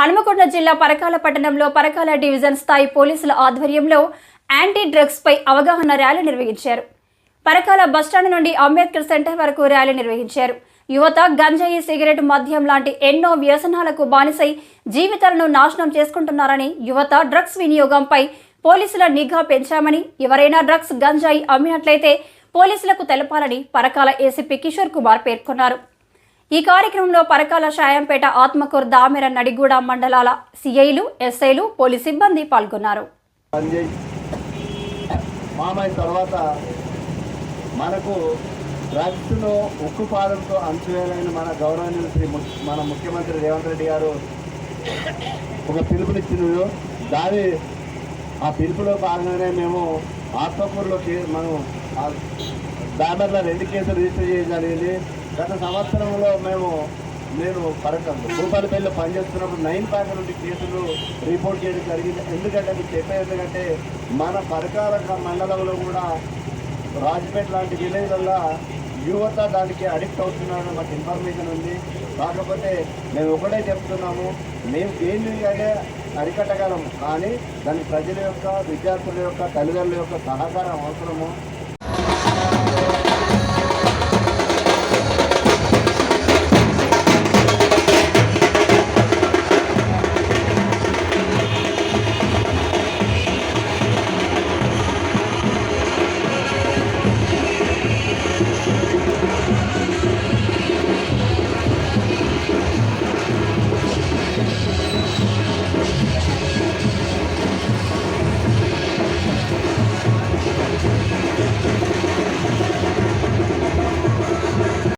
హనుమకొండ జిల్లా పరకాల పట్టణంలో పరకాల డివిజన్ స్థాయి పోలీసుల ఆధ్వర్యంలో యాంటీ డ్రగ్స్ పై అవగాహన ర్యాలీ నిర్వహించారు. పరకాల బస్టాండ్ నుండి అంబేద్కర్ సెంటర్ వరకు ర్యాలీ నిర్వహించారు. యువత గంజాయి సిగరెట్ మద్యం లాంటి ఎన్నో వ్యసనాలకు బానిసై జీవితాలను నాశనం చేసుకుంటున్నారని యువత డ్రగ్స్ వినియోగంపై పోలీసుల నిఘా పెంచామని ఎవరైనా డ్రగ్స్ గంజాయి అమ్మినట్లయితే పోలీసులకు తెలపాలని పరకాల ఏసీపీ కిషోర్ కుమార్ పేర్కొన్నారు. ఈ కార్యక్రమంలో పరకాల షాయంపేట ఆత్మకూరు దామెర నడిగూడ మండలాల సిఐలు ఎస్ఐలు పోలీస్ సిబ్బంది పాల్గొన్నారు. మామయ్య తర్వాత మనకు డ్రగ్స్ను ఉక్కు పాదంతో అంచువేలైన మన గౌరవనీయులు శ్రీ మన ముఖ్యమంత్రి రేవంత్ రెడ్డి గారు ఒక పిలుపునిచ్చినారు. దాని ఆ పిలుపులో భాగంగానే మేము ఆత్మకూరులో మనం ఆ రెండు కేసులు రిజిస్టర్ చేయడం జరిగింది. గత సంవత్సరంలో మేము నేను పరక భూపాలపల్లిలో పనిచేస్తున్నప్పుడు నైన్ ప్యాక్ నుండి కేసులు రిపోర్ట్ చేయడం జరిగింది. ఎందుకంటే మీకు చెప్పేది ఎందుకంటే మన పరకాల మండలంలో కూడా రాజపేట లాంటి విలేజ్లలో యువత దానికి అడిక్ట్ అవుతున్నారని మాకు ఇన్ఫర్మేషన్ ఉంది. కాకపోతే మేము ఒకటే చెప్తున్నాము మేము ఏంటి అంటే అరికట్టగలము. కానీ దాని ప్రజల యొక్క విద్యార్థుల యొక్క తల్లిదండ్రుల యొక్క సహకారం అవసరము.